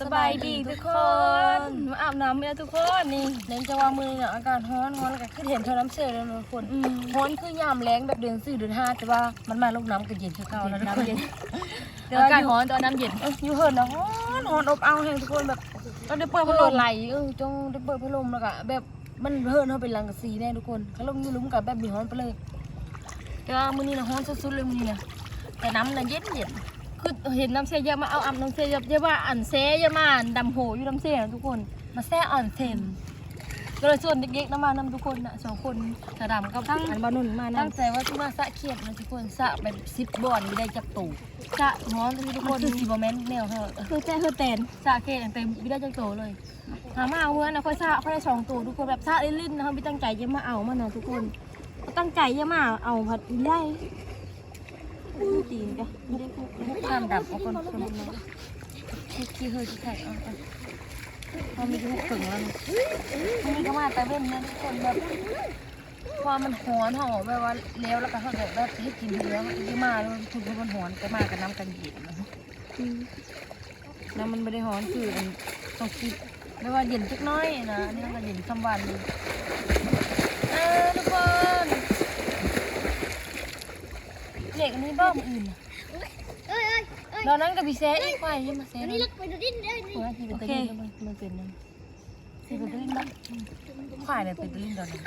สบายดีทุกคน มาอาบน้ำแล้วทุกคนนี่เน้นจะว่ามือเนี่ยอากาศร้อนร้อนแล้วก็ขึ้นเห็นเท่าน้ำเชื่อแล้วทุกคนร้อนคือยามแรงแบบเดือนสี่เดือนห้าแต่ว่ามันมาลงน้ำก็เย็นคือเก่าแล้วทุกคนแต่ว่าอากาศอยู่ร้อนตอนน้ำเย็นเอออยู่เหินนะร้อนร้อนอบอ้าวแห้งทุกคนแบบเราได้เปิดพัดลมไหลเออจงได้เปิดพัดลมแล้วก็แบบมันเหินเขาเป็นรังกะสีแน่ทุกคนเขาลงอยูลุ้มกับแบบมีร้อนไปเลยแต่ว่ามื้อนี้นะร้อนสุดๆเลยมื้อนี้นะแต่น้ำน่ะเย็นเย็น คือเห็นน้ำเสียเยอะมาเอาอาบน้ำเสียเยอะเยอะว่าอันเสียเยอะมาอันดำโหอยู่น้ำเสียนะทุกคน มาแซ่อ่อนเทมก็เลยชวนเด็กๆน้ำมานำทุกคนน่ะสองคนสะดำกับอันบานุ่นมาตั้งนำใจว่าที่มาสะเขียดนะทุกคนสะแบบซิปบอนไม่ได้จับตูสะฮ้อนทุกคนคือซีโมเมนต์แนวเหอะคือใจคือแตนสะเกตเต็มวิได้จังโตเลยหามาเอาเมื่อนะค่อยสะค่อยได้สองตัวทุกคนแบบสะลิ้นๆนะคะไม่ตั้งใจจะมาเอามานะทุกคนตั้งใจจะมาเอาผัดได้ ดีจ้ะไม่ได้พูดพวามดับเอาคนคนมาที่ที่เฮยที่ไข่เอาเอาเอมีทุกถึงแล้วนะมันมีก็มาแต่เว้นนะทุกคนแบบความมันหอนห่อแบบว่าแล้วแล้วก็เขาแบบแบบให้กินเลี้ยงที่มาแล้วทุกคนมันหอนก็มากับน้ำกันเย็นนะน้ำมันไม่ได้หอนคืออันต้องคิดไม่ว่าเย็นสักน้อยนะนี่มันเย็นคำวันทุกคน เด็กอันนี้บ้ามืออื่นน่ะเอ้ยเอ้ยเอ้ยตอนนั้นกับพี่แซ่อีกไปยังมาแซ่อันนะนี้ลึกไปดูดินเอ้ยนี่หัวทีเป็นตะลินมันมันเป็นนั่นทีเป็นตะลินบ้างขายเลยเป็นตะลินตอนนั้น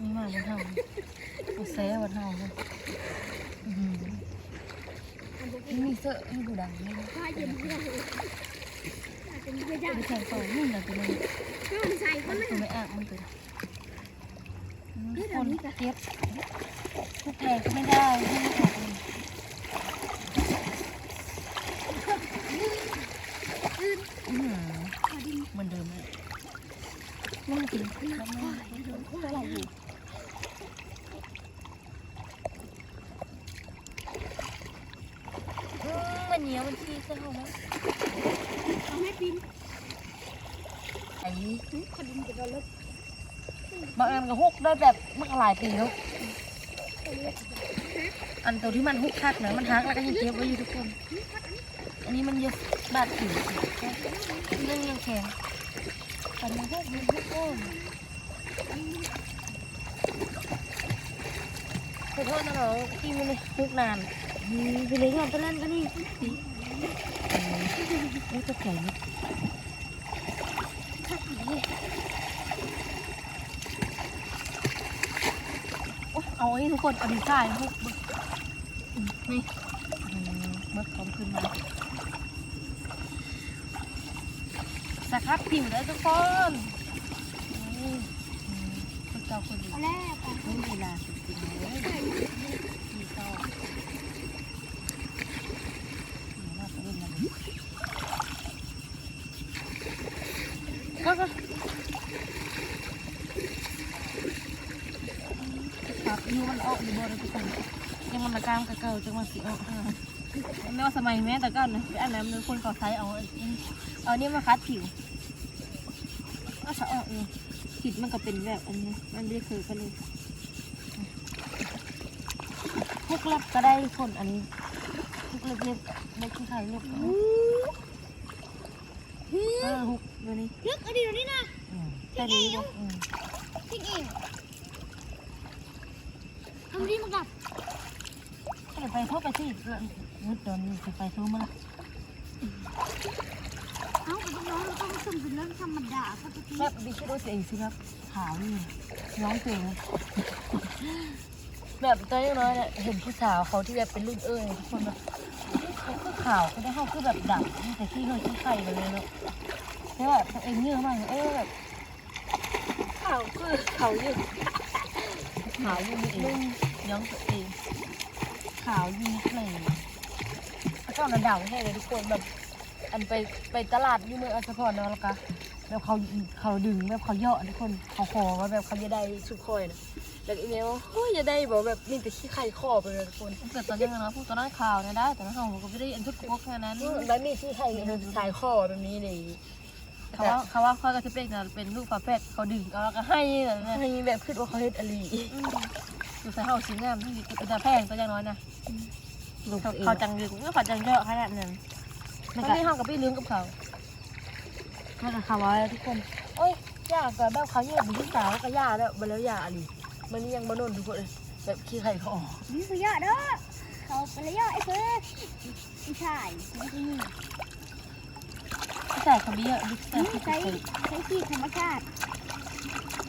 นี่มาบนเท้าเอาแซ่บนเท้าเลยนี่มีเสื้อให้ผู้ดังนี่ผ้าเย็นไม่ได้เลยเป็นเพื่อนยากไปแข่งต่อนี่นะตัวนี้ถ้ามันใส่ก็ไม่ตัวไม่อ่างมันตัวคนเก็บ ทุกแพงก็ไม่ได้ให้ไม่ออกเลยอืมเหมือนเดิมเลยนั่งกินแล้วไม่อะไรอยู่อืมมันเหนียวมันที่เจ้าไหมเอาให้ปีนไอ้ขดินจะโดนรถบางอันก็ฮุกได้แบบมันก็หลายปีแล้ว อันตัวที่มันฮุกคักนะมันฮักแล้วก็ยังเก็บไว้อยู่ทุกคน อันนี้มันเยอะบาดผิวเรื่องยังแข็งแต่มันฮุกมันฮุกโอ้ขอโทษนะน้องที่มันฮุกนานไปเลยงานไปเล่นกันนี่นี่จะแข็งเอาไอ้ทุกคนเอาดีใจพวกนี่ อืมเมื่อพร้อม ขึ้นมาสครับผิวได้ทุกคนนี่คนเก่าคนดีเอาแล้วไปไม่มีเวลาจริงๆเลยพี่ก็น่อก็ก็ครับยูมันออกอยู่บ่ได้ทุกคนยังมันละกามกับเก่าจังมันสิออกอ่า ไม่ว่าสมัยแม่แต่ก็นะไปอันนั้นคนเขาใช้เอาเอานี่มาคัดผิวก็สะออกเองผิดมันก็เป็นแบบอันนี้มันไม่เคยกันเลยพวกลับก็ได้คนอันนี้พวกเล็กๆได้ที่ไทยเล็กเออฮุกเดี๋ยวนี้ลึกเอาดิเดี๋ยวนี้นะอืมแค่นี้ก็อืมทิ้งเองทำดีมันกลับ เดี๋ยว ไปโทษไปสิมืดโดนสิไปโทษมาละเอ้าไปน้องเราต้องสุ่มเป็นเรื่องธรรมดาปกติแบบดิฉันดูตัวเองสิครับขาวนี่น้องเก่งแบบตอนน้อยๆเนี่ยเห็นผู้สาวเขาที่แบบเป็นรุ่นเอ้ยทุกคนแบบเขาคือขาวเขาได้เขาคือแบบดำแต่ที่เขาที่ไข่ไปเลยเนาะแต่ว่าตัวเองเนื้อมากเออแบบขาวคือเขาอยู่ขาวอยู่นิดนึงย้อมตัวเอง ขาวอยู่นิดเลยแล้วก็ระดับให้เลยทุกคนแบบ อันไปไปตลาดอยู่เมืองอัสสพรเนาะแล้วก็แบบเขาเขาดึงแบบเขาเหยาะทุกคนเขาขอว่าแบบเขาจะได้สุดคอยนะแล้วอีเมลว่าเฮ้ยจะได้บอกแบบนี่แต่ขี้ไข่คอไปเลยทุกคนเกิดตอนยังไงนะพูดตอนนั้นข่าวนะได้แต่นั้นเขาก็ไม่ได้อันทุกพวกแค่นั้นแล้วนี่ขี้ไข่สายคอแบบนี้เลยเขาว่าเขาว่าเขาก็จะเป็นเป็นลูกฝาแฝดเขาดึงเอาแล้วก็ให้แบบนี้ให้แบบคิดว่าเขาเฮ็ดอะไร ดูใส่เขาสีงามที่เป็นตาแพงตัวยังน้อยนะลูกเขาเองเขาจังดึงเขาจังเยอะขนาดนั้นมันตอนก็นี้เขากับพี่ลืมกับเขามันก็เขาว่าทุกคนโอ้ยย่าก็แบบเขาอยู่เป็นพี่สาวก็ย่าแล้วมาแล้วย่าอะไรมันนี่ยังบ่นนทุกคนเลยแบบขี้ไข่เขาออกนี่คือยอดเด้อเขาไปเลยยอดไอ้เพื่อนไม่ใช่ไม่ใช่นี่พี่สาวเขาไม่เยอะพี่สาวนี่พี่ใช้สาวใช้ที่ธรรมชาติ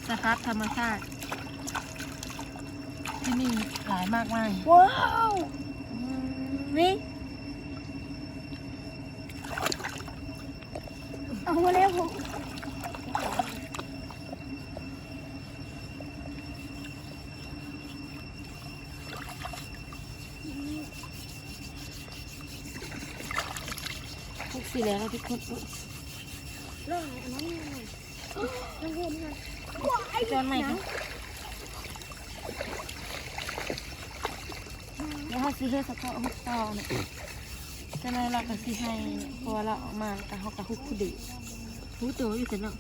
สครับธรรมชาติ ที่มีหลายมากมายว้าวนี่เอามาเร็วผมทุกสีแล้วทุกคนลองอันนั้นหน่อยลองเห็นหน่อยว้าไอ้จอนใหม่ค่ะ สิเลือกสักเอาหุบต่อเนี่ยจะไล่เราก็สิให้พอเราออกมาแต่เขาก็หุกผู้ดีผู้ตัวอยู่แต่เนาะ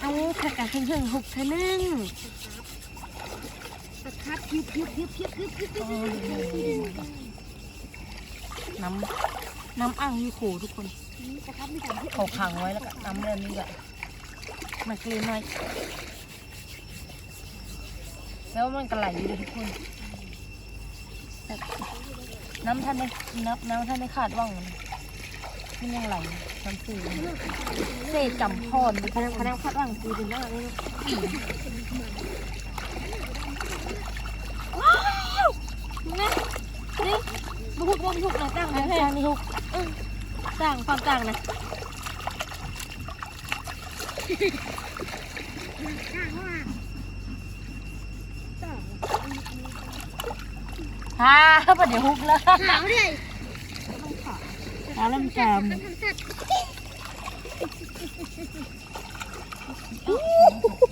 เอาผักกาดเพิ่งหุบเท่านึงตะคับพิบพิบพิบพิบพิบพิบน้ำน้ำอ่างมีโขทุกคนตะคับมีแต่เขาขังไว้แล้วก็น้ำเริ่มนี่แหละมันกลืนหน่อยแล้วมันก็ไหลอยู่ทุกคน น้ำท่านไม่น้ำน้ำท่านไม่ขาดว่างเลยมันยังไหลน้ำสื่อเศษจำพรพนักพนักพัดว่างคือเป็นว่าเลยว้าวนี่นี่บุกบุกบุกนะตั้งนะจางนี่บุกต่างความต่างนะข้างว่า ฮ่าประเดี๋ยวฮุกแล้วหาวเลยหาวลำจาม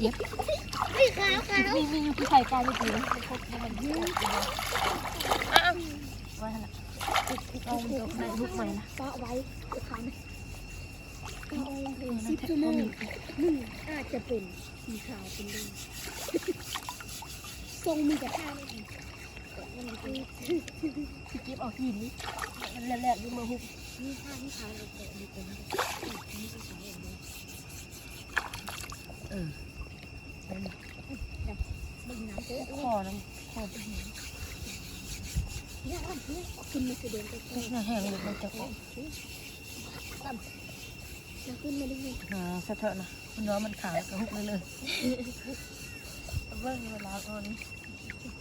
เย็บมีมีอยู่ที่ไข่กายู่ที่นี่อ้าวไว้ฮะเอาเดี๋ไหนลูกใหม่นะเกาะไว้ขังสิบชั่วมงนึ่งอาจจะเป็นมีขาวเป็นแดงทรงมีแต่ผ้าไม่ พี่จิ๊บเอาหินนี่มันแหลกๆอยู่มาฮุกนี่ท่าที่ขาวเลยแต่ดีเป็นเออบึงน้ำเยอะคอน้ำคอเนี่ยอะเนี่ยขึ้นมาคือเดินไปน้าแห้งเลยมันจะออกมันขึ้นมาได้ไงหาสะเถอะนะเนื้อมันขาวกับฮุกเลยเลยเบิ้งเวลาอ่อน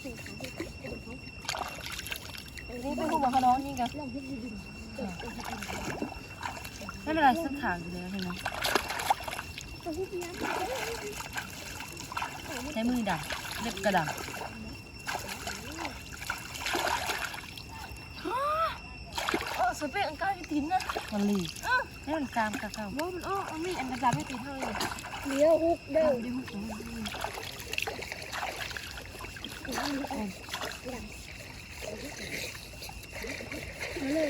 นี่เป็นฮุกมาขนองนี่กันไม่เป็นไรซึ่งขาวอยู่แล้วใช่ไหมใช้มือดักเล็บกระดักสเปกอังกาที่ตินนะมันหลีให้มันกามกะเก่าว่ามันอ้อเอามีอันกระจับไม่ติดเท่าเลยเลี้ยวฮุกเด้อดี๋ยวหุบของมัน มาเลย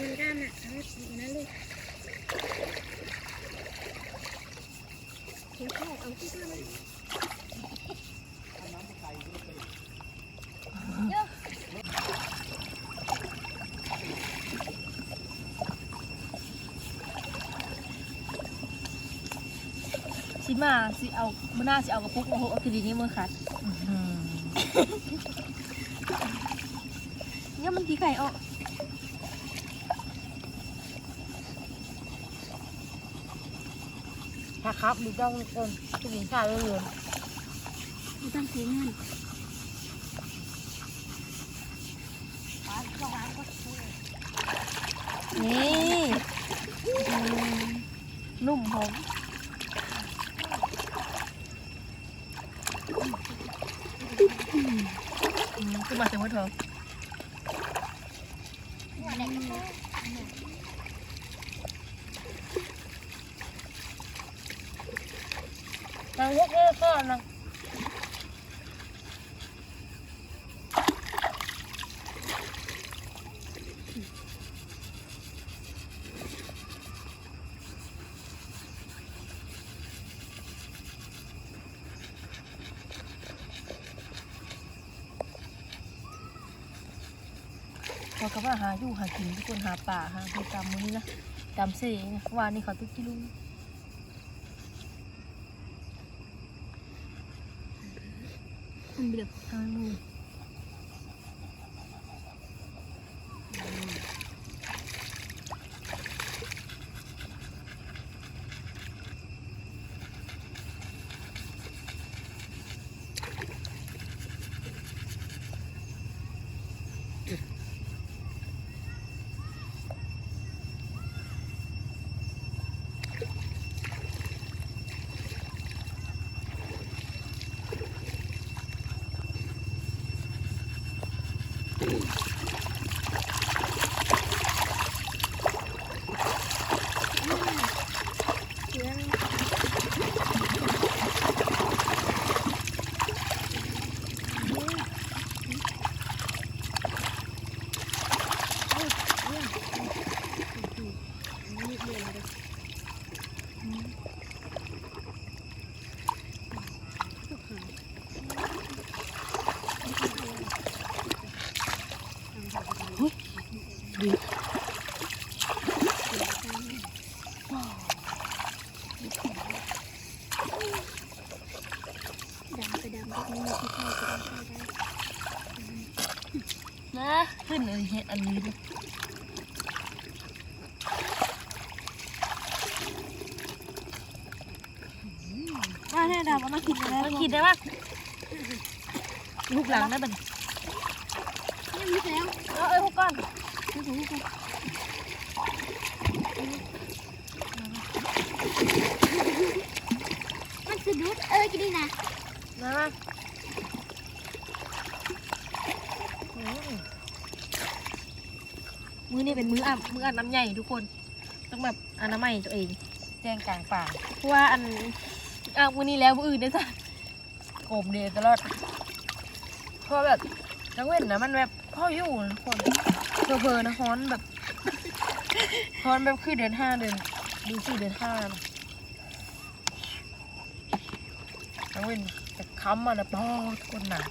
มันด้านน่ะนั่นเลยเดี๋ยวพ่อเอาที่ข้างเลยสิมาสิเอามื่อหน้าสิเอากระปุกมาหกเอาคือดีนี้มือขาด เนี่ยมันทีไข่ออกถ้าครับดูต้องคนทุกหญิงชายเลยไม่ต้องเสียเงินนี่อืมนุ่มหอมอืม ขึ้นมาเต็มหัวเถอ เขาก็ว่าหาอยู่หากินทุกคนหาป่าหาไปตามมือนี้นะตามเสียนะวานนี้เขาตุ๊กจิลุงมันเบียดทางมือ เชื้อ ดำไปดำแบบนี้มีที่เข้าไปได้ได้ นะ ขึ้นเลยเห็ดอันนี้ดิมาแน่ดาวมาคิดได้มาคิดได้ว่าลูกหลังได้บัดยังมีแล้วเอาเอ้ยพวกก้อนมันสะดุดเออกินดีนะ มามา มื้อนี่เป็นมื้ออ่ำมื้ออ่ำน้ำใหญ่ทุกคน ต้องแบบอนามัยตัวเองแจ้งกลางป่าเพราะว่าอันอะมือนี้แล้วมืออื่นได้จ้ะโกมเดียตลอดเพราะแบบนังเว้นนะมันแบบพ่ออยู่นะทุกคนเพอๆนะฮอนแบบฮอนแบบคือเดือนห้าเดือนดูสี่เดือนห้านะนังเว้นแต่ค้ำมันนะป้อทุกคนหนา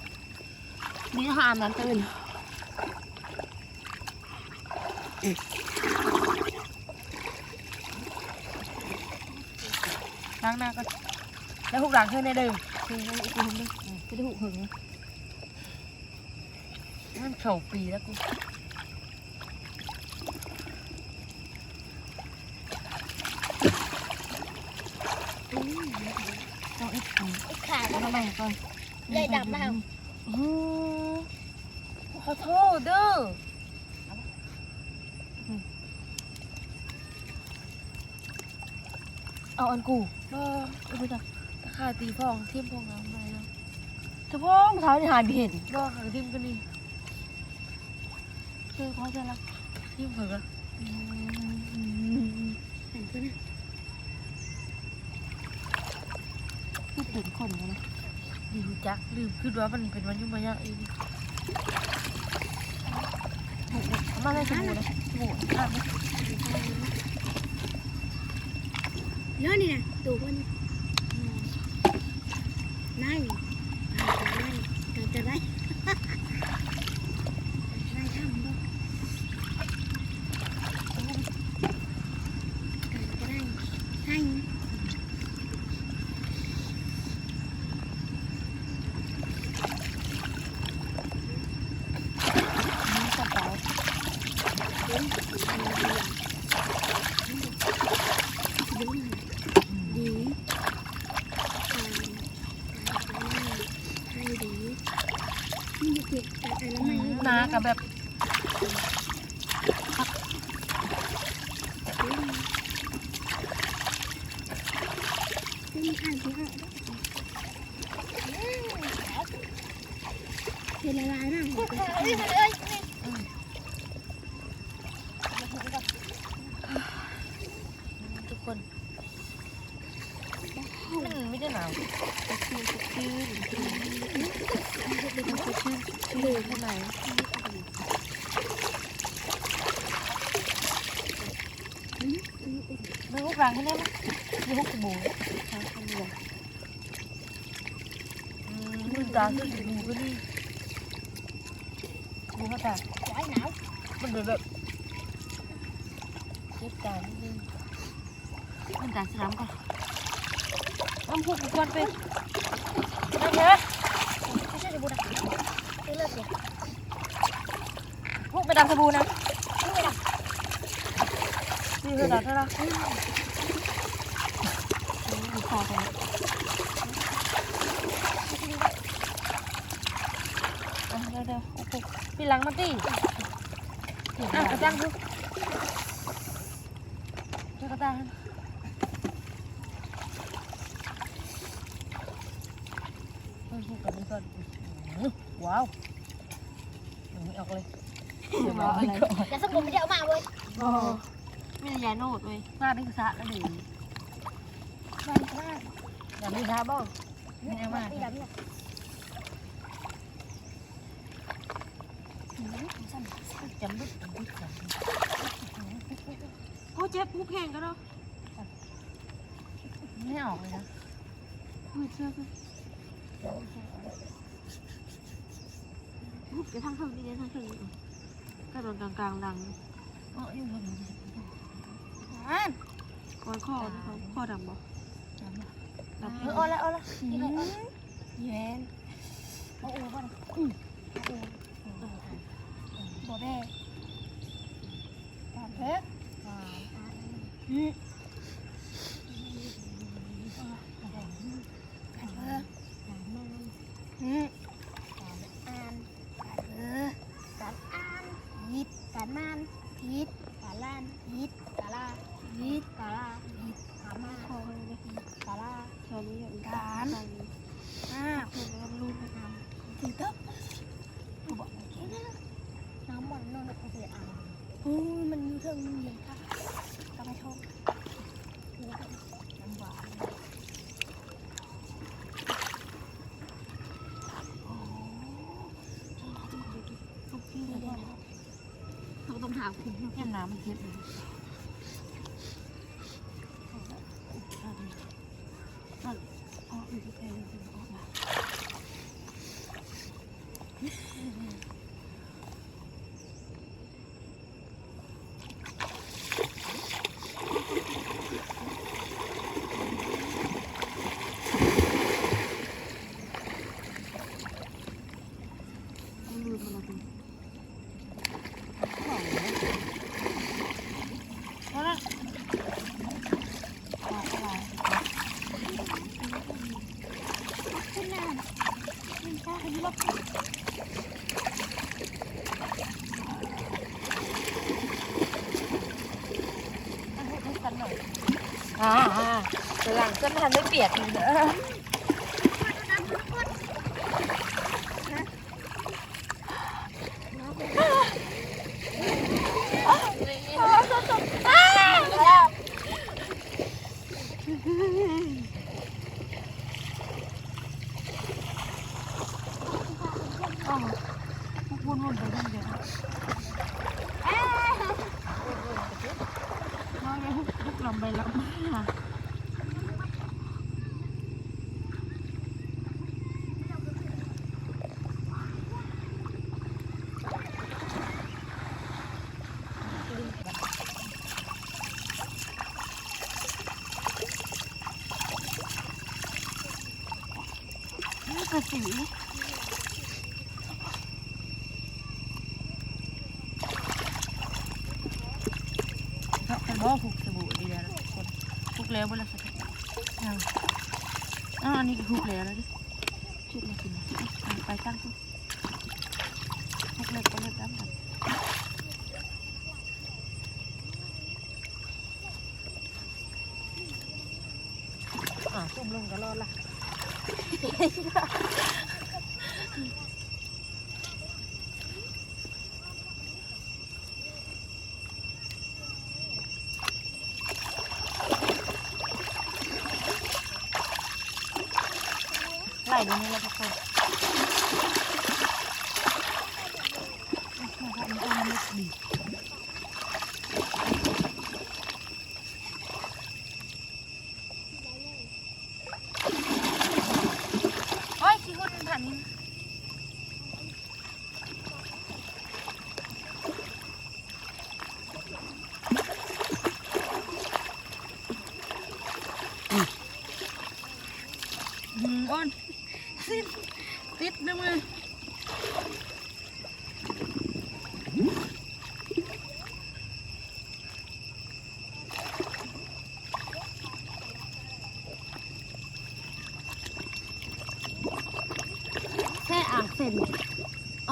นี่หามนั้นตื่น ล้างหน้าก็แล้วหุกหลังขึ้นในเดิมคือให้อีกคนนึงจะได้หุหึงมันโฉบปีแล้วกูต้องอีกอันไอ้ขาดอนามัยก่อนใหญ่ดำแล้วอืมขอโทษเด้อ เอาอันกูบ่เอาไปจ้ะตะข่ายตีฟองทิ่มฟองน้ำไปแล้วเฉพาะเท้าที่หายไปเห็นบ่หางทิ่มกันนี่คือเขาจะรักทิ่มเผือกอะหันไปนะคือถึงคนนะลืมจักลืมคือว่ามันเป็นวันยุ่งมายากเองมาเลยสบู่นะสบู่อาบเยอะ นี่นะตัวมันนั่งจะจะได้ได้ทำบ่จะได้ให้ นี่กระเป๋า ดีให้ดีนี่เก็บแต่อะไรไม่ นา กับแบบนี่อ่านที่อ่านเห็นละลายมากเฮ้ยเฮ้ยทุกคน มันไม่ได้หนาวคือคือเลยข้างใน ไม่หุกหลังให้แน่มั้ยมีหุกสบู่ทางคนเดียวอืมมือตาคือสบู่ก็นี่สบู่เขาตาหนาวมันเป็นแบบเจ็บตานิดนึงมันการสนามก่อนน้ำพุกกวนไปได้ไหมไม่ใช่จะบเจ็บลูกไปดำสบู่นะนี่คือดับเท่าไหร่ ขอไปเดี๋ยวเดี๋ยวโอ้โหพี่หลังมาตีอะกระจังดูเจ้ากระจังเพิ่งพูกับนี่ก่อนว้าวยังไม่ออกเลยเดี๋ยวมาก่อนอย่าสมบูรณ์ไม่ได้เอามาเว้ยไม่ได้ยาโนดเว้ยมาเป็นกระสะแล้วดิ อย่ามีท้าบ้างไม่เอามาตีแบบนี้จำลึกจำลึกจำโอ้เจ็บผู้เพลงก็เนาะไม่ออกเลยนะไม่เชื่อเลยจะทั้งเท่านี้ทั้งเท่านี้กระโดดกลางกลางดังอ๋ออยู่ทางนี้อ่านก้อยข้อเขาข้อดำบ่ดำ เออเอาละเอาละนี่เลยเอาแย่นโอาอูก่อนอืมเอาอูบ่แบ่ตามเถอะอืมอืมอ่านการเออการอ่านยิดการมานพิษการล้านยิดกาลายิดกาลายิดกามาคอยยิดกาลา ตอนนี้อย่าง การ ดัง อ่า เพื่อนแล้วลูกไม่ท สีเต๊บกูบอกโอเคนะน้ำมันนอนกับเสียอ่างโอ้ยมันมีเทิงมันเย็นค่ะกลับไปชมน้ำหวานำทุกที่เลยเขาต้อง ถามคุณแค่น้ำมันเทียบเลยอ๋ออยู่ที่เพลงออกมา ลืมมันแล้วเพราะว่าอะไร ขึ้นน้ำขึ้นฟ้าขึ้นรถ ให้กันหน่อย อ่าอ่าแต่หลังเส้นทางไม่เปียกเลยเออ อ๋อพวกวนๆไปเรื่อยๆน้อยเลยพวกพวกลำไปลำมา นี่คือสีเป็นบ่อผูกสบู่ดีแล้วคนทุกแล้วเวลาสักอยังอ่านี่ก็ทุกแล้วแล้วดิชุบมากินไปตั้งทุกทุกเล็กก็เล็กดำดำอ่าซุ่มลงก็รอดละ Yeah.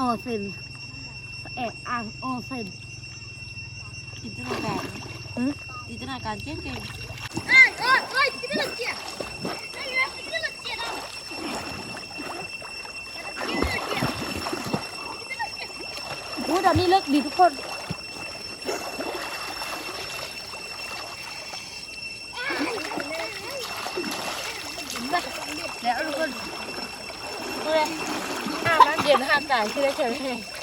อเซนเอะอ่างโอเซนจินตนาการหึจินตนาการเจ๊งเก่งอู้ตอนนี้เลิกดีทุกคน ๆ